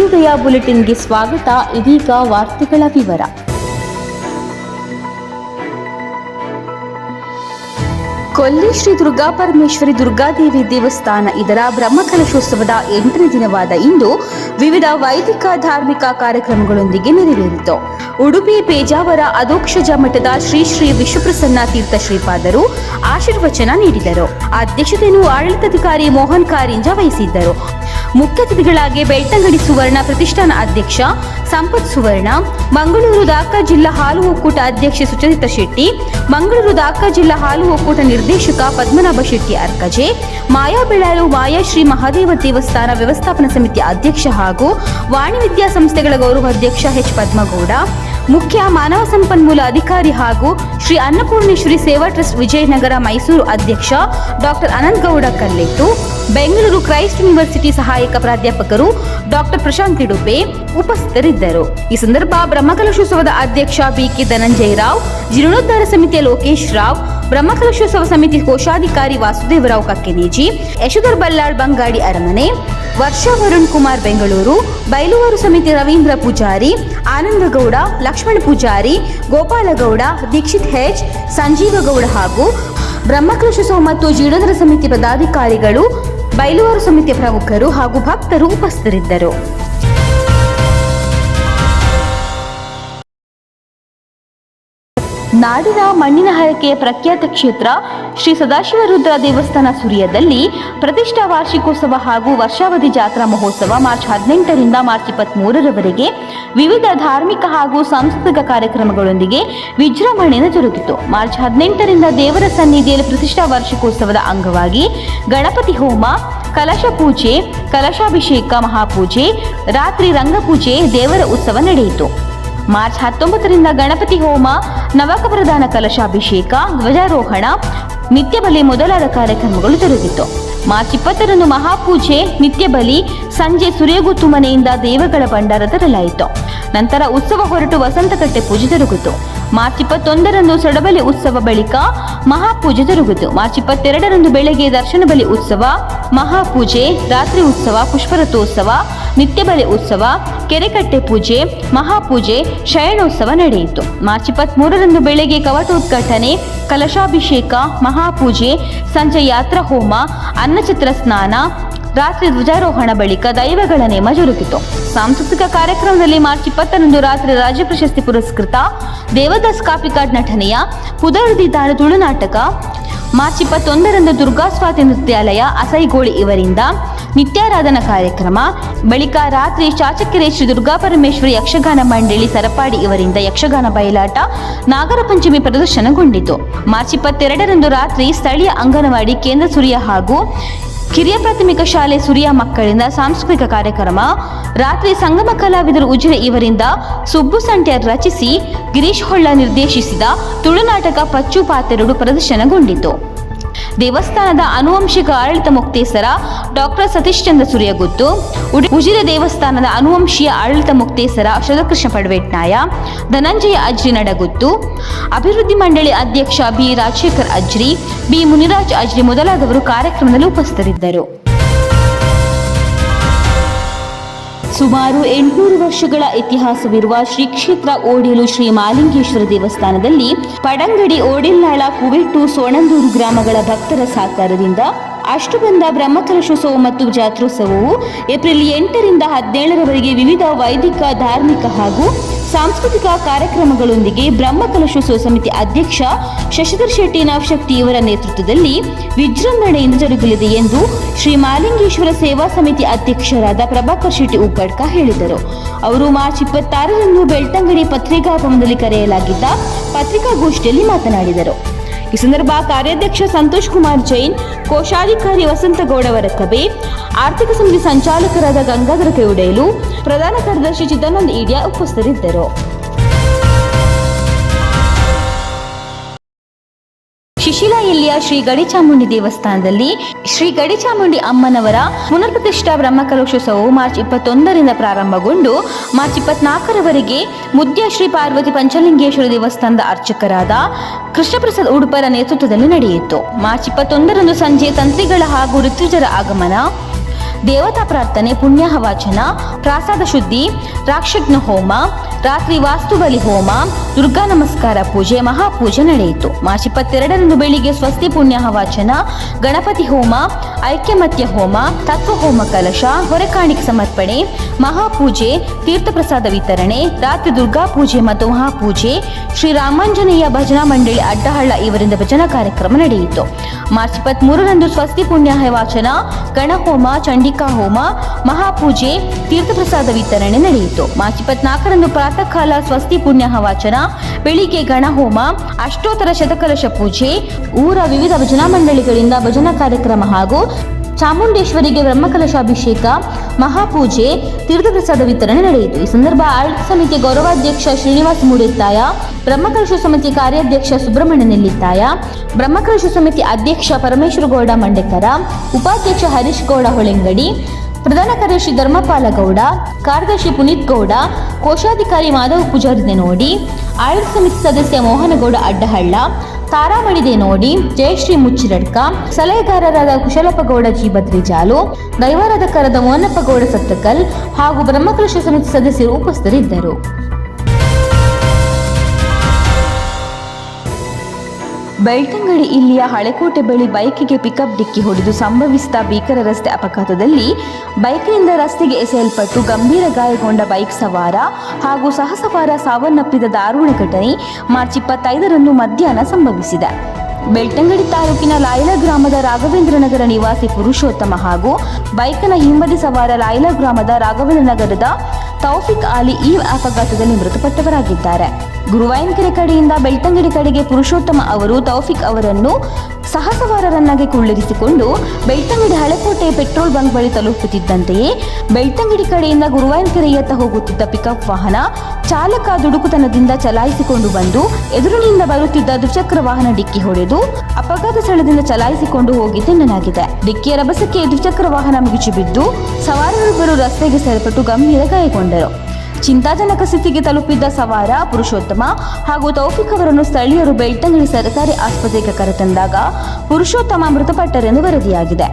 ಸುದ್ದಿದಯ ಬುಲೆಟಿನ್ಗೆ ಸ್ವಾಗತ ಇದೀಗ ವಾರ್ತೆಗಳ ವಿವರ. ಕೊಲ್ಲಿ ಶ್ರೀ ದುರ್ಗಾ ಪರಮೇಶ್ವರಿ ದುರ್ಗಾದೇವಿ ದೇವಸ್ಥಾನ ಇದರ ಬ್ರಹ್ಮಕಲಶೋತ್ಸವದ ಎಂಟನೇ ದಿನವಾದ ಇಂದು ವಿವಿಧ ವೈದಿಕ ಧಾರ್ಮಿಕ ಕಾರ್ಯಕ್ರಮಗಳೊಂದಿಗೆ ನೆರವೇರಿತು. ಉಡುಪಿ ಪೇಜಾವರ ಅಧೋಕ್ಷಜ ಮಠದ ಶ್ರೀ ಶ್ರೀ ವಿಶ್ವಪ್ರಸನ್ನ ತೀರ್ಥ ಶ್ರೀಪಾದರು ಆಶೀರ್ವಚನ ನೀಡಿದರು. ಅಧ್ಯಕ್ಷತೆಯನ್ನು ಆಡಳಿತಾಧಿಕಾರಿ ಮೋಹನ್ ಕಾರಿಂಜ ವಹಿಸಿದ್ದರು. ಮುಖ್ಯ ಅತಿಥಿಗಳಾಗಿ ಬೆಳ್ತಂಗಡಿ ಸುವರ್ಣ ಪ್ರತಿಷ್ಠಾನ ಅಧ್ಯಕ್ಷ ಸಂಪತ್ ಸುವರ್ಣ, ಮಂಗಳೂರು ದಾಖ ಜಿಲ್ಲಾ ಹಾಲು ಒಕ್ಕೂಟ ಅಧ್ಯಕ್ಷೆ ಸುಚರಿತಾ ಶೆಟ್ಟಿ, ಮಂಗಳೂರು ದಾಖ ಜಿಲ್ಲಾ ಹಾಲು ಒಕ್ಕೂಟ ನಿರ್ದೇಶಕ ಪದ್ಮನಾಭ ಶೆಟ್ಟಿ ಅರ್ಕಜೆ ಮಾಯಾ ಬೆಳಾಲು ಮಾಯಾ ಶ್ರೀ ಮಹಾದೇವ ದೇವಸ್ಥಾನ ವ್ಯವಸ್ಥಾಪನಾ ಸಮಿತಿ ಅಧ್ಯಕ್ಷ ಹಾಗೂ ವಾಣಿ ಗೌರವ ಅಧ್ಯಕ್ಷ ಎಚ್ ಪದ್ಮಗೌಡ, ಮುಖ್ಯ ಮಾನವ ಸಂಪನ್ಮೂಲ ಅಧಿಕಾರಿ ಹಾಗೂ ಶ್ರೀ ಅನ್ನಪೂರ್ಣೇಶ್ವರಿ ಸೇವಾ ಟ್ರಸ್ಟ್ ವಿಜಯನಗರ ಮೈಸೂರು ಅಧ್ಯಕ್ಷ doctor Anantagowda Kallettu, Bengaluru Christ University ಸಹಾಯಕ ಪ್ರಾಧ್ಯಾಪಕರು ಡಾಕ್ಟರ್ ಪ್ರಶಾಂತ್ ತಿಡುಪೆ ಉಪಸ್ಥಿತರಿದ್ದರು. ಈ ಸಂದರ್ಭ ಬ್ರಹ್ಮಕಲಶೋತ್ಸವದ ಅಧ್ಯಕ್ಷ ಬಿಕೆ ಧನಂಜಯ ರಾವ್, ಜೀರ್ಣೋದ್ಧಾರ ಸಮಿತಿಯ ಲೋಕೇಶ್ ರಾವ್ ಬ್ರಹ್ಮಕಲಶೋತ್ಸವ ಸಮಿತಿ ಕೋಶಾಧಿಕಾರಿ ವಾಸುದೇವರಾವ್ ಕಕ್ಕೆನೇಜಿ, ಯಶೋಧರ್ ಬಲ್ಲಾಳ್ ಬಂಗಾಡಿ ಅರಮನೆ, ವರ್ಷ ವರುಣ್ ಕುಮಾರ್ ಬೆಂಗಳೂರು, ಬೈಲುವಾರು ಸಮಿತಿ ರವೀಂದ್ರ ಪೂಜಾರಿ ಆನಂದಗೌಡ ಲಕ್ಷ್ಮಣ ಪೂಜಾರಿ ಗೋಪಾಲಗೌಡ ದೀಕ್ಷಿತ್ ಹೆಚ್ ಸಂಜೀವಗೌಡ ಹಾಗೂ ಬ್ರಹ್ಮಕಲಶೋತ್ಸವ ಮತ್ತು ಜೀರ್ಣೋಧರ ಸಮಿತಿ ಪದಾಧಿಕಾರಿಗಳು, ಬೈಲುವಾರು ಸಮಿತಿಯ ಪ್ರಮುಖರು ಹಾಗೂ ಭಕ್ತರು ಉಪಸ್ಥಿತರಿದ್ದರು. ನಾಡಿನ ಮಣ್ಣಿನ ಹರಕೆಯ ಪ್ರಖ್ಯಾತ ಕ್ಷೇತ್ರ ಶ್ರೀ ಸದಾಶಿವ ರುದ್ರ ದೇವಸ್ಥಾನ ಸುರಿಯದಲ್ಲಿ ಪ್ರತಿಷ್ಠಾ ವಾರ್ಷಿಕೋತ್ಸವ ಹಾಗೂ ವರ್ಷಾವಧಿ ಜಾತ್ರಾ ಮಹೋತ್ಸವ ಮಾರ್ಚ್ ಹದಿನೆಂಟರಿಂದ ಮಾರ್ಚ್ ಇಪ್ಪತ್ತ್ಮೂರರವರೆಗೆ ವಿವಿಧ ಧಾರ್ಮಿಕ ಹಾಗೂ ಸಾಂಸ್ಕೃತಿಕ ಕಾರ್ಯಕ್ರಮಗಳೊಂದಿಗೆ ವಿಜೃಂಭಣೆಯನ್ನು ಜರುಗಿತು. ಮಾರ್ಚ್ ಹದಿನೆಂಟರಿಂದ ದೇವರ ಸನ್ನಿಧಿಯಲ್ಲಿ ಪ್ರತಿಷ್ಠಾ ವಾರ್ಷಿಕೋತ್ಸವದ ಅಂಗವಾಗಿ ಗಣಪತಿ ಹೋಮ, ಕಲಶ ಪೂಜೆ, ಕಲಶಾಭಿಷೇಕ, ಮಹಾಪೂಜೆ, ರಾತ್ರಿ ರಂಗಪೂಜೆ ದೇವರ ಉತ್ಸವ ನಡೆಯಿತು. ಮಾರ್ಚ್ ಹತ್ತೊಂಬತ್ತರಿಂದ ಗಣಪತಿ ಹೋಮ ನವಕಪ್ರಧಾನ ಕಲಶಾಭಿಷೇಕ, ಧ್ವಜಾರೋಹಣ, ನಿತ್ಯ ಬಲಿ ಮೊದಲಾದ ಕಾರ್ಯಕ್ರಮಗಳು ಜರುಗಿತು. ಮಾರ್ಚ್ ಇಪ್ಪತ್ತರಂದು ಮಹಾಪೂಜೆ, ನಿತ್ಯ ಬಲಿ, ಸಂಜೆ ಸುರೇಗುತ್ತು ಮನೆಯಿಂದ ದೇವಗಳ ಭಂಡಾರ ತರಲಾಯಿತು. ನಂತರ ಉತ್ಸವ ಹೊರಟು ವಸಂತಕಟ್ಟೆ ಪೂಜೆ ಜರುಗಿತು. ಮಾರ್ಚ್ ಇಪ್ಪತ್ತೊಂದರಂದು ಸಡಬಲಿ ಉತ್ಸವ ಬಳಿಕ ಮಹಾಪೂಜೆ ಜರುಗಿತು. ಮಾರ್ಚ್ ಇಪ್ಪತ್ತೆರಡರಂದು ಬೆಳಗ್ಗೆ ದರ್ಶನ ಬಲಿ ಉತ್ಸವ, ಮಹಾಪೂಜೆ, ರಾತ್ರಿ ಉತ್ಸವ, ಪುಷ್ಪರಥೋತ್ಸವ, ನಿತ್ಯ ಬಲಿ ಉತ್ಸವ, ಕೆರೆಕಟ್ಟೆ ಪೂಜೆ, ಮಹಾಪೂಜೆ, ಶಯನೋತ್ಸವ ನಡೆಯಿತು. ಮಾರ್ಚ್ ಇಪ್ಪತ್ಮೂರರಂದು ಬೆಳಗ್ಗೆ ಕವಟೋದ್ಘಾಟನೆ, ಕಲಶಾಭಿಷೇಕ, ಮಹಾಪೂಜೆ, ಸಂಜೆ ಯಾತ್ರಾ ಹೋಮ ಅನ್ನಚಿತ್ರ ಸ್ನಾನ ರಾತ್ರಿ ಧ್ವಜಾರೋಹಣ ಬಳಿಕ ದೈವಗಳ ನೇಮ ಜರುಗಿತು ಸಾಂಸ್ಕೃತಿಕ ಕಾರ್ಯಕ್ರಮದಲ್ಲಿ ಮಾರ್ಚ್ ಇಪ್ಪತ್ತರಂದು ರಾತ್ರಿ ರಾಜ್ಯ ಪ್ರಶಸ್ತಿ ಪುರಸ್ಕೃತ ದೇವದಾಸ್ ಕಾಪಿಕಾಡ್ ನಟನೆಯ ಪುದರುದಿದ್ದಾಳು ತುಳುನಾಟಕ ಮಾರ್ಚ್ ಇಪ್ಪತ್ತೊಂದರಂದು ದುರ್ಗಾ ಸ್ವಾತಿ ನೃತ್ಯಾಲಯ ಅಸೈಗೋಳಿ ಇವರಿಂದ ನಿತ್ಯಾರಾಧನಾ ಕಾರ್ಯಕ್ರಮ, ಬಳಿಕ ರಾತ್ರಿ ಚಾಚಕೆರೆ ಶ್ರೀ ದುರ್ಗಾ ಪರಮೇಶ್ವರಿ ಯಕ್ಷಗಾನ ಮಂಡಳಿ ಸರಪಾಡಿ ಇವರಿಂದ ಯಕ್ಷಗಾನ ಬಯಲಾಟ ನಾಗರ ಪಂಚಮಿ ಪ್ರದರ್ಶನಗೊಂಡಿತು. ಮಾರ್ಚ್ ಇಪ್ಪತ್ತೆರಡರಂದು ರಾತ್ರಿ ಸ್ಥಳೀಯ ಅಂಗನವಾಡಿ ಕೇಂದ್ರ ಸುರಿಯ ಹಾಗೂ ಕಿರಿಯ ಪ್ರಾಥಮಿಕ ಶಾಲೆ ಸುರಿಯ ಮಕ್ಕಳಿಂದ ಸಾಂಸ್ಕೃತಿಕ ಕಾರ್ಯಕ್ರಮ, ರಾತ್ರಿ ಸಂಗಮ ಕಲಾವಿದರು ಉಜಿರೆ ಇವರಿಂದ ಸುಬ್ಬು ಸಂಟ್ಯರ್ ರಚಿಸಿ ಗಿರೀಶ್ ಹೊಳ್ಳ ನಿರ್ದೇಶಿಸಿದ ತುಳುನಾಟಕ ಪಚ್ಚು ಪಾತೆರಡು ಪ್ರದರ್ಶನಗೊಂಡಿತು. ದೇವಸ್ಥಾನದ ಅನುವಂಶಿಕ ಆಡಳಿತ ಮುಕ್ತೇಸರ ಡಾಕ್ಟರ್ ಸತೀಶ್ ಚಂದ್ರ ಸೂರ್ಯಗುತ್ತು ಉಜಿರೆ ದೇವಸ್ಥಾನದ ಅನುವಂಶೀಯ ಆಡಳಿತ ಮುಕ್ತೇಸರ ಶರಕೃಷ್ಣ ಪಡ್ವೇಟ್ನಾಯ, ಧನಂಜಯ ಅಜ್ರಿ ನಡಗುತ್ತು ಅಭಿವೃದ್ಧಿ ಮಂಡಳಿ ಅಧ್ಯಕ್ಷ ಬಿ ರಾಜಶೇಖರ್ ಅಜ್ರಿ, ಬಿ ಮುನಿರಾಜ್ ಅಜ್ರಿ ಮೊದಲಾದವರು ಕಾರ್ಯಕ್ರಮದಲ್ಲಿ ಉಪಸ್ಥಿತರಿದ್ದರು. ಸುಮಾರು ಎಂಟುನೂರು ವರ್ಷಗಳ ಇತಿಹಾಸವಿರುವ ಶ್ರೀ ಕ್ಷೇತ್ರ ಓಡಿಲು ಶ್ರೀ ಮಾಲಿಂಗೇಶ್ವರ ದೇವಸ್ಥಾನದಲ್ಲಿ ಪಡಂಗಡಿ ಓಡಿಲ್ನಾಳ ಕುವೆಟ್ಟು ಸೋಣಂದೂರು ಗ್ರಾಮಗಳ ಭಕ್ತರ ಸಹಕಾರದಿಂದ ಅಷ್ಟಬಂಧ ಬ್ರಹ್ಮಕಲಶೋತ್ಸವ ಮತ್ತು ಜಾತ್ರೋತ್ಸವವು ಏಪ್ರಿಲ್ ಎಂಟರಿಂದ ಹದಿನೇಳರವರೆಗೆ ವಿವಿಧ ವೈದಿಕ, ಧಾರ್ಮಿಕ ಹಾಗೂ ಸಾಂಸ್ಕೃತಿಕ ಕಾರ್ಯಕ್ರಮಗಳೊಂದಿಗೆ ಬ್ರಹ್ಮಕಲಶೋತ್ಸವ ಸಮಿತಿ ಅಧ್ಯಕ್ಷ ಶಶಿಧರ್ ಶೆಟ್ಟಿ ಶಕ್ತಿ ಇವರ ನೇತೃತ್ವದಲ್ಲಿ ವಿಜೃಂಭಣೆಯಿಂದ ಜರುಗಲಿದೆ ಎಂದು ಶ್ರೀ ಮಾಲಿಂಗೇಶ್ವರ ಸೇವಾ ಸಮಿತಿ ಅಧ್ಯಕ್ಷರಾದ ಪ್ರಭಾಕರ್ ಶೆಟ್ಟಿ ಉಪ್ಪಡ್ಕ ಹೇಳಿದರು. ಅವರು ಮಾರ್ಚ್ ಇಪ್ಪತ್ತಾರರಂದು ಬೆಳ್ತಂಗಡಿ ಪತ್ರಿಕಾ ಭವನದಲ್ಲಿ ಕರೆಯಲಾಗಿದ್ದ ಪತ್ರಿಕಾಗೋಷ್ಠಿಯಲ್ಲಿ ಮಾತನಾಡಿದರು. ಈ ಸಂದರ್ಭ ಕಾರ್ಯಾಧ್ಯಕ್ಷ ಸಂತೋಷ್ ಕುಮಾರ್ ಜೈನ್, ಕೋಶಾಧಿಕಾರಿ ವಸಂತಗೌಡ ವರಕಬೆ ಆರ್ಥಿಕ ಸಮಿತಿ ಸಂಚಾಲಕರಾದ ಗಂಗಾಧರ ಕೆವುಡೇಲು ಪ್ರಧಾನ ಕಾರ್ಯದರ್ಶಿ ಚಿದಾನಂದ್ ಈಡಿಯಾ ಉಪಸ್ಥಿತರಿದ್ದರು. ಶಿಶಿಲಾ ಇಲ್ಲಿಯ ಶ್ರೀ ಗಡಿಚಾಮುಂಡಿ ದೇವಸ್ಥಾನದಲ್ಲಿ ಶ್ರೀ ಗಡಿಚಾಮುಂಡಿ ಅಮ್ಮನವರ ಪುನರ್ಪ್ರತಿಷ್ಠಾ ಬ್ರಹ್ಮಕಲಶೋತ್ಸವವು ಮಾರ್ಚ್ ಇಪ್ಪತ್ತೊಂದರಿಂದ ಪ್ರಾರಂಭಗೊಂಡು ಮಾರ್ಚ್ ಇಪ್ಪತ್ನಾಲ್ಕರವರೆಗೆ ಮುದ್ಯ ಶ್ರೀ ಪಾರ್ವತಿ ಪಂಚಲಿಂಗೇಶ್ವರ ದೇವಸ್ಥಾನದ ಅರ್ಚಕರಾದ ಕೃಷ್ಣಪ್ರಸಾದ್ ಉಡುಪರ ನೇತೃತ್ವದಲ್ಲಿ ನಡೆಯಿತು. ಮಾರ್ಚ್ ಇಪ್ಪತ್ತೊಂದರಂದು ಸಂಜೆ ತಂತ್ರಿಗಳ ಹಾಗೂ ಋತುಜರ ಆಗಮನ ದೇವತಾ ಪ್ರಾರ್ಥನೆ ಪುಣ್ಯ ಹವಾಚನ ಪ್ರಾಸಾದ ಶುದ್ಧಿ, ರಾಕ್ಷಜ್ಞ ಹೋಮ, ರಾತ್ರಿ ವಾಸ್ತುಬಲಿ ಹೋಮ, ದುರ್ಗಾ ನಮಸ್ಕಾರ ಪೂಜೆ, ಮಹಾಪೂಜೆ ನಡೆಯಿತು. ಮಾರ್ಚ್ ಇಪ್ಪತ್ತೆರಡರಂದು ಬೆಳಿಗ್ಗೆ ಸ್ವಸ್ತಿ ಪುಣ್ಯ ಹವಾಚನ ಗಣಪತಿ ಹೋಮ, ಐಕ್ಯಮತ್ಯ ಹೋಮ, ತತ್ವ ಹೋಮ ಕಲಶ, ಹೊರೆಕಾಣಿಕೆ ಸಮರ್ಪಣೆ, ಮಹಾಪೂಜೆ ತೀರ್ಥಪ್ರಸಾದ ವಿತರಣೆ, ರಾತ್ರಿ ದುರ್ಗಾ ಪೂಜೆ ಮತ್ತು ಮಹಾಪೂಜೆ ಶ್ರೀ ರಾಮಾಂಜನೇಯ ಭಜನಾ ಮಂಡಳಿ ಅಡ್ಡಹಳ್ಳ ಇವರಿಂದ ಭಜನಾ ಕಾರ್ಯಕ್ರಮ ನಡೆಯಿತು. ಮಾರ್ಚ್ ಇಪ್ಪತ್ಮೂರರಂದು ಸ್ವಸ್ತಿ ಪುಣ್ಯಾಹ ವಾಚನ ಗಣಹೋಮ ಚಂಡಿಕಾ ಹೋಮ, ಮಹಾಪೂಜೆ, ತೀರ್ಥಪ್ರಸಾದ ವಿತರಣೆ ನಡೆಯಿತು. ಮಾರ್ಚ್ ಇಪ್ಪತ್ನಾಲ್ಕರಂದು ಪ್ರಾತಃ ಕಾಲ ಸ್ವಸ್ತಿ ಪುಣ್ಯ ಹವಾಚನ, ಬೆಳಿಗ್ಗೆ ಗಣಹೋಮ ಅಷ್ಟೋತ್ತರ ಶತಕಲಶ ಪೂಜೆ, ಊರ ವಿವಿಧ ಭಜನಾ ಮಂಡಳಿಗಳಿಂದ ಭಜನಾ ಕಾರ್ಯಕ್ರಮ ಹಾಗೂ ಚಾಮುಂಡೇಶ್ವರಿಗೆ ಬ್ರಹ್ಮಕಲಶಾಭಿಷೇಕ, ಮಹಾಪೂಜೆ, ತೀರ್ಥಪ್ರಸಾದ ವಿತರಣೆ ನಡೆಯಿತು. ಈ ಸಂದರ್ಭ ಆಡಳಿತ ಸಮಿತಿ ಗೌರವಾಧ್ಯಕ್ಷ ಶ್ರೀನಿವಾಸ ಮೂಡಿತ್ತಾಯ, ಬ್ರಹ್ಮಕಲಶ ಸಮಿತಿ ಕಾರ್ಯಾಧ್ಯಕ್ಷ ಸುಬ್ರಹ್ಮಣ್ಯ ನೆಲ್ಲಿತ್ತಾಯ, ಬ್ರಹ್ಮಕಲಶ ಸಮಿತಿ ಅಧ್ಯಕ್ಷ ಪರಮೇಶ್ವರ ಗೌಡ ಮಂಡೇಕರ, ಉಪಾಧ್ಯಕ್ಷ ಹರೀಶ್ ಗೌಡ ಹೊಳೆಂಗಡಿ, ಪ್ರಧಾನ ಕಾರ್ಯದರ್ಶಿ ಧರ್ಮಪಾಲ ಗೌಡ, ಕಾರ್ಯದರ್ಶಿ ಪುನೀತ್ ಗೌಡ, ಕೋಶಾಧಿಕಾರಿ ಮಾಧವ ಪೂಜಾರಿ ನೋಡಿ ಆಡಳಿತ ಸಮಿತಿ ಸದಸ್ಯ ಮೋಹನಗೌಡ ಅಡ್ಡಹಳ್ಳ ತಾರಾಮಣಿದೆ ನೋಡಿ. ಜಯಶ್ರೀ ಮುಚ್ಚಿರಡ್ಕ. ಸಲಹೆಗಾರರಾದ ಕುಶಲಪಗೌಡ ಜಿ ಬದ್ರಿಜಾಲು ದೈವಾರಾಧಕರಾದ ಮೋಹನಪ್ಪಗೌಡ ಸತ್ತಕಲ್ ಹಾಗೂ ಬ್ರಹ್ಮಕೃಷ್ಣ ಸಮಿತಿ ಸದಸ್ಯರು ಉಪಸ್ಥಿತರಿದ್ದರು. ಬೆಳ್ತಂಗಡಿ ಇಲ್ಲಿಯ ಹಳೆಕೋಟೆ ಬಳಿ ಬೈಕಿಗೆ ಪಿಕಪ್ ಡಿಕ್ಕಿ ಹೊಡೆದು ಸಂಭವಿಸಿದ ಭೀಕರ ರಸ್ತೆ ಅಪಘಾತದಲ್ಲಿ ಬೈಕ್ನಿಂದ ರಸ್ತೆಗೆ ಎಸೆಯಲ್ಪಟ್ಟು ಗಂಭೀರ ಗಾಯಗೊಂಡ ಬೈಕ್ ಸವಾರ ಹಾಗೂ ಸಹಸವಾರ ಸಾವನ್ನಪ್ಪಿದ ದಾರುಣ ಘಟನೆ ಮಾರ್ಚ್ ಇಪ್ಪತ್ತೈದರಂದು ಮಧ್ಯಾಹ್ನ ಸಂಭವಿಸಿದೆ. ಬೆಳ್ತಂಗಡಿ ತಾಲೂಕಿನ ಲಾಯ್ಲಾ ಗ್ರಾಮದ ರಾಘವೇಂದ್ರ ನಗರ ನಿವಾಸಿ ಪುರುಷೋತ್ತಮ ಹಾಗೂ ಬೈಕ್ನ ಹಿಂಬದಿ ಸವಾರ ಲಾಯ್ಲಾ ಗ್ರಾಮದ ರಾಘವೇಂದ್ರ ನಗರದ ತೌಫಿಕ್ ಆಲಿ ಈ ಅಪಘಾತದಲ್ಲಿ ಮೃತಪಟ್ಟವರಾಗಿದ್ದಾರೆ. ಗುರುವಾಯಂಕೆರೆ ಕಡೆಯಿಂದ ಬೆಳ್ತಂಗಡಿ ಕಡೆಗೆ ಪುರುಷೋತ್ತಮ ಅವರು ತೌಫಿಕ್ ಅವರನ್ನು ಸಹಸವಾರರನ್ನಾಗಿ ಕುಳ್ಳಿರಿಸಿಕೊಂಡು ಬೆಳ್ತಂಗಡಿ ಹಳೆಕೋಟೆ ಪೆಟ್ರೋಲ್ ಬಂಕ್ ಬಳಿ ತಲುಪುತ್ತಿದ್ದಂತೆಯೇ ಬೆಳ್ತಂಗಡಿ ಕಡೆಯಿಂದ ಗುರುವಾಯನಕೆರೆಯತ್ತ ಹೋಗುತ್ತಿದ್ದ ಪಿಕಪ್ ವಾಹನ ಚಾಲಕ ದುಡುಕುತನದಿಂದ ಚಲಾಯಿಸಿಕೊಂಡು ಬಂದು ಎದುರಿನಿಂದ ಬರುತ್ತಿದ್ದ ದ್ವಿಚಕ್ರ ವಾಹನ ಡಿಕ್ಕಿ ಹೊಡೆದು ಅಪಘಾತ ಸ್ಥಳದಿಂದ ಚಲಾಯಿಸಿಕೊಂಡು ಹೋಗಿದ್ದೆನ್ನಲಾಗಿದೆ ಡಿಕ್ಕಿಯ ರಭಸಕ್ಕೆ ದ್ವಿಚಕ್ರ ವಾಹನ ಮುಗಿಚಿಬಿದ್ದು ಸವಾರರಿಬ್ಬರು ರಸ್ತೆಗೆ ಸೇರ್ಪಟ್ಟು ಗಂಭೀರ ಗಾಯಗೊಂಡರು. ಚಿಂತಾಜನಕ ಸ್ಥಿತಿಗೆ ತಲುಪಿದ್ದ ಸವಾರ, ಪುರುಷೋತ್ತಮ ಹಾಗೂ ತೌಫಿಕ್ ಅವರನ್ನು ಸ್ಥಳೀಯರು ಬೆಳ್ತಂಗಡಿ ಸರ್ಕಾರಿ ಆಸ್ಪತ್ರೆಗೆ ಕರೆತಂದಾಗ ಪುರುಷೋತ್ತಮ ಮೃತಪಟ್ಟರೆಂದು ವರದಿಯಾಗಿದೆ.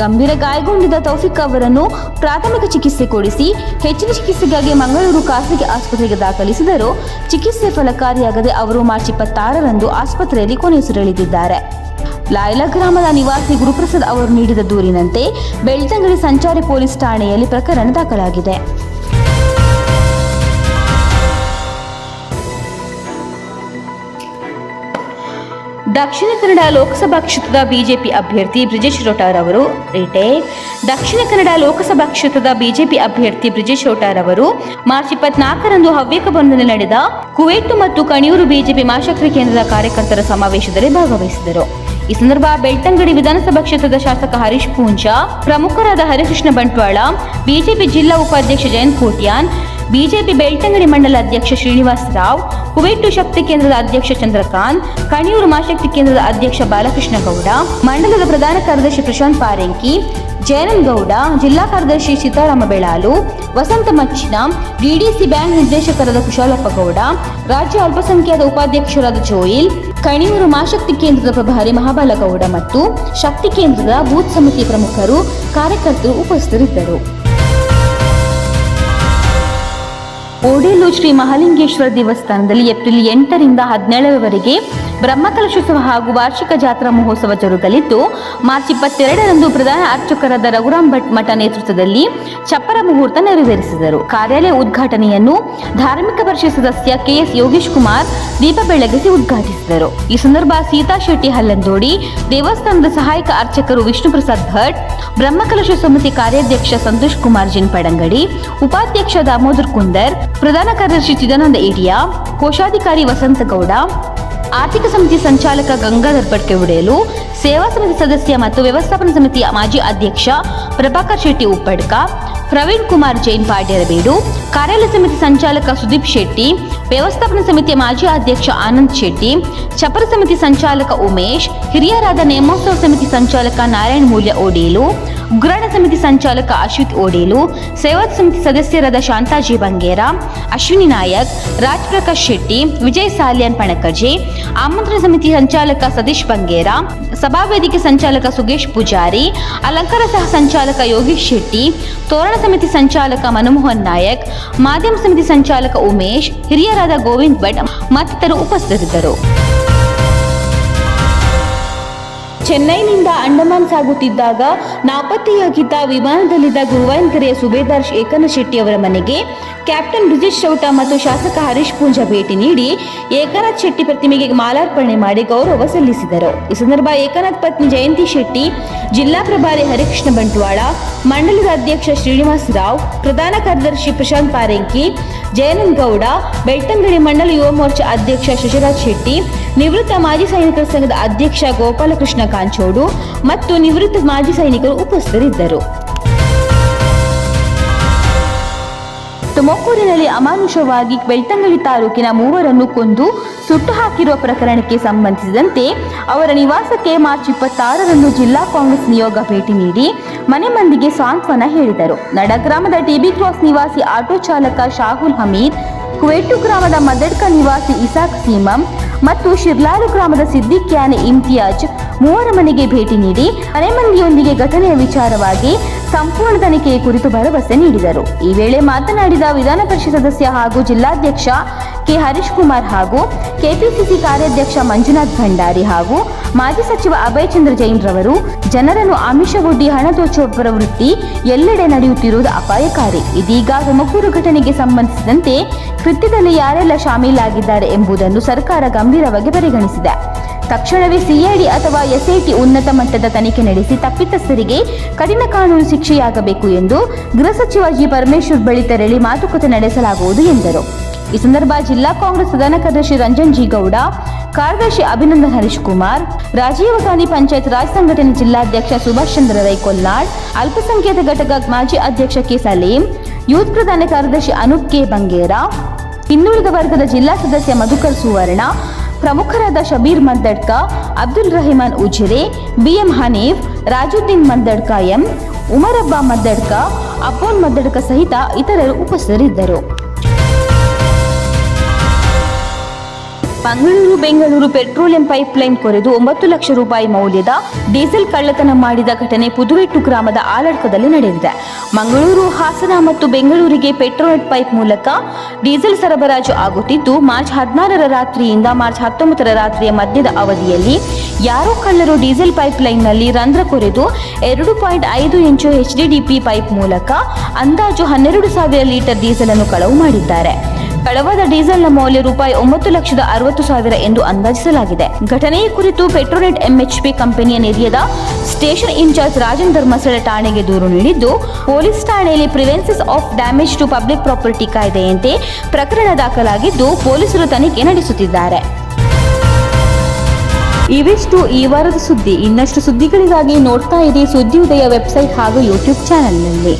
ಗಂಭೀರ ಗಾಯಗೊಂಡಿದ್ದ ತೌಫಿಕ್ ಅವರನ್ನು ಪ್ರಾಥಮಿಕ ಚಿಕಿತ್ಸೆ ಕೊಡಿಸಿ ಹೆಚ್ಚಿನ ಚಿಕಿತ್ಸೆಗಾಗಿ ಮಂಗಳೂರು ಖಾಸಗಿ ಆಸ್ಪತ್ರೆಗೆ ದಾಖಲಿಸಿದರೂ ಚಿಕಿತ್ಸೆ ಫಲಕಾರಿಯಾಗದೆ ಅವರು ಮಾರ್ಚ್ ಇಪ್ಪತ್ತಾರರಂದು ಆಸ್ಪತ್ರೆಯಲ್ಲಿ ಕೊನೆಯುಸಿರೆಳೆದಿದ್ದಾರೆ ಲಾಯ್ಲಾ ಗ್ರಾಮದ ನಿವಾಸಿ ಗುರುಪ್ರಸಾದ್ ಅವರು ನೀಡಿದ ದೂರಿನಂತೆ ಬೆಳ್ತಂಗಡಿ ಸಂಚಾರಿ ಪೊಲೀಸ್ ಠಾಣೆಯಲ್ಲಿ ಪ್ರಕರಣ ದಾಖಲಾಗಿದೆ. ದಕ್ಷಿಣ ಕನ್ನಡ ಲೋಕಸಭಾ ಕ್ಷೇತ್ರದ ಬಿಜೆಪಿ ಅಭ್ಯರ್ಥಿ ಬ್ರಿಜೇಶ್ ರೋಟಾರ್ ಅವರು ರೇಟೆ. ದಕ್ಷಿಣ ಕನ್ನಡ ಲೋಕಸಭಾ ಕ್ಷೇತ್ರದ ಬಿಜೆಪಿ ಅಭ್ಯರ್ಥಿ ಬ್ರಿಜೇಶ್ ರೋಟಾರ್ ಅವರು ಮಾರ್ಚ್ ಇಪ್ಪತ್ನಾಲ್ಕರಂದು ಹವ್ಯಕ ಭವನದಲ್ಲಿ ನಡೆದ ಕುವೈಟು ಮತ್ತು ಕಣಿಯೂರು ಬಿಜೆಪಿ ಮಾಶಕ್ತಿ ಕೇಂದ್ರದ ಕಾರ್ಯಕರ್ತರ ಸಮಾವೇಶದಲ್ಲಿ ಭಾಗವಹಿಸಿದರು. ಈ ಸಂದರ್ಭ ಬೆಳ್ತಂಗಡಿ ವಿಧಾನಸಭಾ ಕ್ಷೇತ್ರದ ಶಾಸಕ ಹರೀಶ್ ಪೂಂಜಾ ಪ್ರಮುಖರಾದ ಹರಿಕೃಷ್ಣ ಬಂಟ್ವಾಳ, ಬಿಜೆಪಿ ಜಿಲ್ಲಾ ಉಪಾಧ್ಯಕ್ಷ ಜಯಂತ್ ಕೋಟ್ಯಾನ್ ಬಿಜೆಪಿ ಬೆಳ್ತಂಗಡಿ ಮಂಡಲ ಅಧ್ಯಕ್ಷ ಶ್ರೀನಿವಾಸ್ ರಾವ್, ಕುವೆಟ್ಟು ಶಕ್ತಿ ಕೇಂದ್ರದ ಅಧ್ಯಕ್ಷ ಚಂದ್ರಕಾಂತ್, ಕಣಿಯೂರು ಮಾಶಕ್ತಿ ಕೇಂದ್ರದ ಅಧ್ಯಕ್ಷ ಬಾಲಕೃಷ್ಣ ಗೌಡ, ಮಂಡಲದ ಪ್ರಧಾನ ಕಾರ್ಯದರ್ಶಿ ಪ್ರಶಾಂತ್ ಪಾರೆಂಕಿ ಜಯನಂದ್ ಗೌಡ, ಜಿಲ್ಲಾ ಕಾರ್ಯದರ್ಶಿ ಸೀತಾರಾಮ ಬೆಳಾಲು ವಸಂತ ಮಚ್ಚಿನ ಡಿಡಿಸಿ ಬ್ಯಾಂಕ್ ನಿರ್ದೇಶಕರಾದ ಕುಶಾಲಪ್ಪ ಗೌಡ, ರಾಜ್ಯ ಅಲ್ಪಸಂಖ್ಯಾತ ಉಪಾಧ್ಯಕ್ಷರಾದ ಜೋಯಿಲ್, ಕಣಿಯೂರು ಮಾಶಕ್ತಿ ಕೇಂದ್ರದ ಪ್ರಭಾರಿ ಮಹಾಬಲಗೌಡ ಮತ್ತು ಶಕ್ತಿ ಕೇಂದ್ರದ ಬೂತ್ ಸಮಿತಿ ಪ್ರಮುಖರು ಕಾರ್ಯಕರ್ತರು ಉಪಸ್ಥಿತರಿದ್ದರು. ಓಡೇಲು ಶ್ರೀ ಮಹಾಲಿಂಗೇಶ್ವರ ದೇವಸ್ಥಾನದಲ್ಲಿ ಏಪ್ರಿಲ್ ಎಂಟರಿಂದ ಹದಿನೇಳರವರೆಗೆ ಬ್ರಹ್ಮಕಲಶೋತ್ಸವ ಹಾಗೂ ವಾರ್ಷಿಕ ಜಾತ್ರಾ ಮಹೋತ್ಸವ ಜರುಗಲಿದ್ದು, ಮಾರ್ಚ್ ಇಪ್ಪತ್ತೆರಡರಂದು ಪ್ರಧಾನ ಅರ್ಚಕರಾದ ರಘುರಾಮ್ ಭಟ್ ಮಠ ನೇತೃತ್ವದಲ್ಲಿ ಚಪ್ಪರ ಮುಹೂರ್ತ ನೆರವೇರಿಸಿದರು. ಕಾರ್ಯಾಲಯ ಉದ್ಘಾಟನೆಯನ್ನು ಧಾರ್ಮಿಕ ಪರಿಷತ್ ಸದಸ್ಯ ಕೆಎಸ್ ಯೋಗೇಶ್ ಕುಮಾರ್ ದೀಪ ಬೆಳಗಿಸಿ ಉದ್ಘಾಟಿಸಿದರು. ಈ ಸಂದರ್ಭ ಸೀತಾ ಶೆಟ್ಟಿ ಹಲ್ಲಂದೋಡಿ, ದೇವಸ್ಥಾನದ ಸಹಾಯಕ ಅರ್ಚಕರು ವಿಷ್ಣು ಪ್ರಸಾದ್ ಭಟ್ ಬ್ರಹ್ಮಕಲಶ ಸಮಿತಿ ಕಾರ್ಯಾಧ್ಯಕ್ಷ ಸಂತೋಷ್ ಕುಮಾರ್ ಜಿನ್ ಪಡಂಗಡಿ, ಉಪಾಧ್ಯಕ್ಷ ದಾಮೋದರ್ ಕುಂದರ್, ಪ್ರಧಾನ ಕಾರ್ಯದರ್ಶಿ ಚಿದಾನಂದ ಏಡಿಯಾ ಕೋಶಾಧಿಕಾರಿ ವಸಂತ ಗೌಡ ಆರ್ಥಿಕ ಸಮಿತಿ ಸಂಚಾಲಕ ಗಂಗಾಧರ್ ಭಟ್ಕೆ ಒಡೆಯಲು ಸೇವಾ ಸಮಿತಿ ಸದಸ್ಯ ಮತ್ತು ವ್ಯವಸ್ಥಾಪನಾ ಸಮಿತಿಯ ಮಾಜಿ ಅಧ್ಯಕ್ಷ ಪ್ರಭಾಕರ್ ಶೆಟ್ಟಿ ಉಪ್ಪಡ್ಕ ಪ್ರವೀಣ್ ಕುಮಾರ್ ಜೈನ್ ಪಾಡ್ಯರಬೇಡು ಕಾರ್ಯಾಲಯ ಸಮಿತಿ ಸಂಚಾಲಕ ಸುದೀಪ್ ಶೆಟ್ಟಿ ವ್ಯವಸ್ಥಾಪನಾ ಸಮಿತಿಯ ಮಾಜಿ ಅಧ್ಯಕ್ಷ ಆನಂದ್ ಶೆಟ್ಟಿ ಚಪರ ಸಮಿತಿ ಸಂಚಾಲಕ ಉಮೇಶ್ ಹಿರಿಯರಾದ ನೇಮೋತ್ಸವ ಸಮಿತಿ ಸಂಚಾಲಕ ನಾರಾಯಣ್ ಮೂಲ್ಯ ಓಡೇಲು ಉಗ್ರಾಣ ಸಮಿತಿ ಸಂಚಾಲಕ ಅಶ್ವಿತ್ ಓಡೇಲು, ಸೇವಾ ಸಮಿತಿ ಸದಸ್ಯರಾದ ಶಾಂತಾಜಿ ಬಂಗೇರ, ಅಶ್ವಿನಿ ನಾಯಕ್ ರಾಜ್ ಪ್ರಕಾಶ್ ಶೆಟ್ಟಿ, ವಿಜಯ್ ಸಾಲ್ಯಾನ್ ಪಣಕಜೆ ಆಮಂತ್ರಣ ಸಮಿತಿ ಸಂಚಾಲಕ ಸತೀಶ್ ಬಂಗೇರ ಸಭಾವೇದಿಕೆ ಸಂಚಾಲಕ ಸುಗೇಶ್ ಪೂಜಾರಿ, ಅಲಂಕಾರ ಸಹ ಸಂಚಾಲಕ ಯೋಗೇಶ್ ಶೆಟ್ಟಿ, ತೋರಣ ಸಮಿತಿ ಸಂಚಾಲಕ ಮನಮೋಹನ್ ನಾಯಕ್, ಮಾಧ್ಯಮ ಸಮಿತಿ ಸಂಚಾಲಕ ಉಮೇಶ್, ಹಿರಿಯರಾದ ಗೋವಿಂದ್ ಭಟ್ ಮತ್ತಿತರರು ಉಪಸ್ಥಿತರಿದ್ದರು. ಚೆನ್ನೈನಿಂದ ಅಂಡಮಾನ್ ಸಾಗುತ್ತಿದ್ದಾಗ ನಾಪತ್ತೆಯಾಗಿದ್ದ ವಿಮಾನದಲ್ಲಿದ್ದ ಗುರುವಾಯನ್ಕೆರೆಯ ಸುಬೇದಾರ್ ಏಕನಾಥ್ ಶೆಟ್ಟಿ ಅವರ ಮನೆಗೆ ಕ್ಯಾಪ್ಟನ್ ಬ್ರಿಜೇಶ್ ಚೌಟ ಮತ್ತು ಶಾಸಕ ಹರೀಶ್ ಪೂಂಜಾ ಭೇಟಿ ನೀಡಿ ಏಕನಾಥ್ ಶೆಟ್ಟಿ ಪ್ರತಿಮೆಗೆ ಮಾಲಾರ್ಪಣೆ ಮಾಡಿ ಗೌರವ ಸಲ್ಲಿಸಿದರು. ಈ ಸಂದರ್ಭ ಏಕನಾಥ್ ಪತ್ನಿ ಜಯಂತಿ ಶೆಟ್ಟಿ, ಜಿಲ್ಲಾ ಪ್ರಭಾರಿ ಹರಿಕೃಷ್ಣ ಬಂಟ್ವಾಳ ಮಂಡಲದ ಅಧ್ಯಕ್ಷ ಶ್ರೀನಿವಾಸ್ ರಾವ್, ಪ್ರಧಾನ ಕಾರ್ಯದರ್ಶಿ ಪ್ರಶಾಂತ್ ಪಾರೆಂಕಿ, ಜಯನಂದ್ ಗೌಡ, ಬೆಳ್ತಂಗಡಿ ಮಂಡಲ ಯುವ ಮೋರ್ಚಾ ಅಧ್ಯಕ್ಷ ಶಶಿರಾಜ್ ಶೆಟ್ಟಿ ನಿವೃತ್ತ ಮಾಜಿ ಸೈನಿಕರ ಸಂಘದ ಅಧ್ಯಕ್ಷ ಗೋಪಾಲಕೃಷ್ಣ ಕಾಂಚೋಡು ಮತ್ತು ನಿವೃತ್ತ ಮಾಜಿ ಸೈನಿಕರು ಉಪಸ್ಥಿತರಿದ್ದರು. ತುಮಕೂರಿನಲ್ಲಿ ಅಮಾನುಷವಾಗಿ ಬೆಳ್ತಂಗಡಿ ತಾಲೂಕಿನ ಮೂವರನ್ನು ಕೊಂದು ಸುಟ್ಟು ಹಾಕಿರುವ ಪ್ರಕರಣಕ್ಕೆ ಸಂಬಂಧಿಸಿದಂತೆ ಅವರ ನಿವಾಸಕ್ಕೆ ಮಾರ್ಚ್ ಇಪ್ಪತ್ತಾರರಂದು ಜಿಲ್ಲಾ ಕಾಂಗ್ರೆಸ್ ನಿಯೋಗ ಭೇಟಿ ನೀಡಿ ಮನೆ ಮಂದಿಗೆ ಸಾಂತ್ವನ ಹೇಳಿದರು. ನಡಗ್ರಾಮದ ಟಿಬಿ ಕ್ರಾಸ್ ನಿವಾಸಿ ಆಟೋ ಚಾಲಕ ಶಾಹುಲ್ ಹಮೀದ್, ಕುವೆಟ್ಟು ಗ್ರಾಮದ ಮದಡ್ಕ ನಿವಾಸಿ ಇಸಾಕ್ ಸೀಮಂ ಮತ್ತು ಶಿರ್ಲಾರು ಗ್ರಾಮದ ಸಿದ್ದಿಕ್ ಯಾನೆ ಇಮ್ತಿಯಾಜ್ ಮೂವರ ಮನೆಗೆ ಭೇಟಿ ನೀಡಿ ಮನೆ ಮಂದಿಯೊಂದಿಗೆ ಘಟನೆಯ ವಿಚಾರವಾಗಿ ಸಂಪೂರ್ಣ ತನಿಖೆ ಕುರಿತು ಭರವಸೆ ನೀಡಿದರು. ಈ ವೇಳೆ ಮಾತನಾಡಿದ ವಿಧಾನ ಪರಿಷತ್ ಸದಸ್ಯ ಹಾಗೂ ಜಿಲ್ಲಾಧ್ಯಕ್ಷ ಕೆ ಹರೀಶ್ ಕುಮಾರ್ ಹಾಗೂ ಕೆಪಿಸಿಸಿ ಕಾರ್ಯಾಧ್ಯಕ್ಷ ಮಂಜುನಾಥ್ ಭಂಡಾರಿ ಹಾಗೂ ಮಾಜಿ ಸಚಿವ ಅಭಯ್ ಚಂದ್ರ ಜೈನ್ ರವರು, ಜನರನ್ನು ಆಮಿಷಗೊಡ್ಡಿ ಹಣ ದೋಚುವ ಪ್ರವೃತ್ತಿ ಎಲ್ಲೆಡೆ ನಡೆಯುತ್ತಿರುವುದು ಅಪಾಯಕಾರಿ. ಇದೀಗ ತುಮಕೂರು ಘಟನೆಗೆ ಸಂಬಂಧಿಸಿದಂತೆ ಕೃತ್ಯದಲ್ಲಿ ಯಾರೆಲ್ಲ ಶಾಮೀಲಾಗಿದ್ದಾರೆ ಎಂಬುದನ್ನು ಸರ್ಕಾರ ಗಂಭೀರವಾಗಿ ಪರಿಗಣಿಸಿದೆ. ತಕ್ಷಣವೇ ಸಿಐಡಿ ಅಥವಾ ಎಸ್ಐಟಿ ಉನ್ನತ ಮಟ್ಟದ ತನಿಖೆ ನಡೆಸಿ ತಪ್ಪಿತಸ್ಥರಿಗೆ ಕಠಿಣ ಕಾನೂನು ಶಿಕ್ಷೆಯಾಗಬೇಕು ಎಂದು ಗೃಹ ಸಚಿವ ಜಿ ಪರಮೇಶ್ವರ್ ಬಳಿ ತೆರಳಿ ಮಾತುಕತೆ ನಡೆಸಲಾಗುವುದು ಎಂದರು. ಈ ಸಂದರ್ಭ ಜಿಲ್ಲಾ ಕಾಂಗ್ರೆಸ್ ಪ್ರಧಾನ ಕಾರ್ಯದರ್ಶಿ ರಂಜನ್ ಜಿ ಗೌಡ ಕಾರ್ಯದರ್ಶಿ ಅಭಿನಂದನ್ ಹರೀಶ್ ಕುಮಾರ್ ರಾಜೀವ್ ಗಾಂಧಿ ಪಂಚಾಯತ್ ರಾಜ್ ಸಂಘಟನೆ ಜಿಲ್ಲಾಧ್ಯಕ್ಷ ಸುಭಾಷ್ ಚಂದ್ರ ರೈ ಕೊಲ್ಲಾಡ್ ಅಲ್ಪಸಂಖ್ಯಾತ ಘಟಕ ಮಾಜಿ ಅಧ್ಯಕ್ಷ ಕೆ ಸಲೀಂ, ಯೂತ್ ಪ್ರಧಾನ ಕಾರ್ಯದರ್ಶಿ ಅನೂಪ್ ಕೆ ಬಂಗೇರ, ಹಿಂದುಳಿದ ವರ್ಗದ ಜಿಲ್ಲಾ ಸದಸ್ಯ ಮಧುಕರ್ ಸುವರ್ಣ, ಪ್ರಮುಖರಾದ ಶಬೀರ್ ಮಂದಡ್ಕ ಅಬ್ದುಲ್ ರಹಿಮಾನ್ ಉಜಿರೆ, ಬಿಎಂ ಹನೀಫ್, ರಾಜುದ್ದೀನ್ ಮಂದಡ್ಕ ಎಂ, ಉಮರಬ್ಬ ಮದ್ದಡ್ಕ, ಅಪ್ಪೋನ್ ಮದ್ದಡ್ಕ ಸಹಿತ ಇತರರು ಉಪಸ್ಥಿತರಿದ್ದರು. ಮಂಗಳೂರು ಬೆಂಗಳೂರು ಪೆಟ್ರೋಲಿಯಂ ಪೈಪ್ಲೈನ್ ಕೊರೆದು ಒಂಬತ್ತು ಲಕ್ಷ ರೂಪಾಯಿ ಮೌಲ್ಯದ ಡೀಸೆಲ್ ಕಳ್ಳತನ ಮಾಡಿದ ಘಟನೆ ಪುದುವೆಟ್ಟು ಗ್ರಾಮದ ಆಲಡ್ಕದಲ್ಲಿ ನಡೆದಿದೆ. ಮಂಗಳೂರು, ಹಾಸನ ಮತ್ತು ಬೆಂಗಳೂರಿಗೆ ಪೆಟ್ರೋಲ್ ಪೈಪ್ ಮೂಲಕ ಡೀಸೆಲ್ ಸರಬರಾಜು ಆಗುತ್ತಿದ್ದು, ಮಾರ್ಚ್ ಹದಿನಾರರ ರಾತ್ರಿಯಿಂದ ಮಾರ್ಚ್ ಹತ್ತೊಂಬತ್ತರ ರಾತ್ರಿಯ ಮಧ್ಯದ ಅವಧಿಯಲ್ಲಿ ಯಾರೋ ಕಳ್ಳರು ಡೀಸೆಲ್ ಪೈಪ್ಲೈನ್ನಲ್ಲಿ ರಂಧ್ರ ಕೊರೆದು ಎರಡು ಪಾಯಿಂಟ್ ಐದು ಇಂಚು ಎಚ್ಡಿಡಿಪಿ ಪೈಪ್ ಮೂಲಕ ಅಂದಾಜು ಹನ್ನೆರಡು ಸಾವಿರ ಲೀಟರ್ ಡೀಸೆಲ್ ಅನ್ನು ಕಳವು ಮಾಡಿದ್ದಾರೆ. ಕಳವಾದ ಡೀಸೆಲ್ನ ಮೌಲ್ಯ ರೂಪಾಯಿ ಒಂಬತ್ತು ಲಕ್ಷದ ಅರವತ್ತು ಸಾವಿರ ಎಂದು ಅಂದಾಜಿಸಲಾಗಿದೆ. ಘಟನೆಯ ಕುರಿತು ಪೆಟ್ರೋನೆಟ್ ಎಂಎಚ್ಪಿ ಕಂಪನಿಯ ನಿಧಿಯದ ಸ್ಟೇಷನ್ ಇನ್ಚಾರ್ಜ್ ರಾಜನ್ ಧರ್ಮಸ್ಥಳ ಠಾಣೆಗೆ ದೂರು ನೀಡಿದ್ದು, ಪೊಲೀಸ್ ಠಾಣೆಯಲ್ಲಿ prevention of damage to public property ಕಾಯ್ದೆಯಂತೆ ಪ್ರಕರಣ ದಾಖಲಾಗಿದ್ದು, ಪೊಲೀಸರು ತನಿಖೆ ನಡೆಸುತ್ತಿದ್ದಾರೆ. ಇವಿಷ್ಟು ಈ ವಾರದ ಸುದ್ದಿ. ಇನ್ನಷ್ಟು ಸುದ್ದಿಗಳಿಗಾಗಿ ನೋಡ್ತಾ ಇರಿ ಸುದ್ದಿ ಉದಯ ವೆಬ್ಸೈಟ್ ಹಾಗೂ ಯೂಟ್ಯೂಬ್ ಚಾನೆಲ್ನಲ್ಲಿ.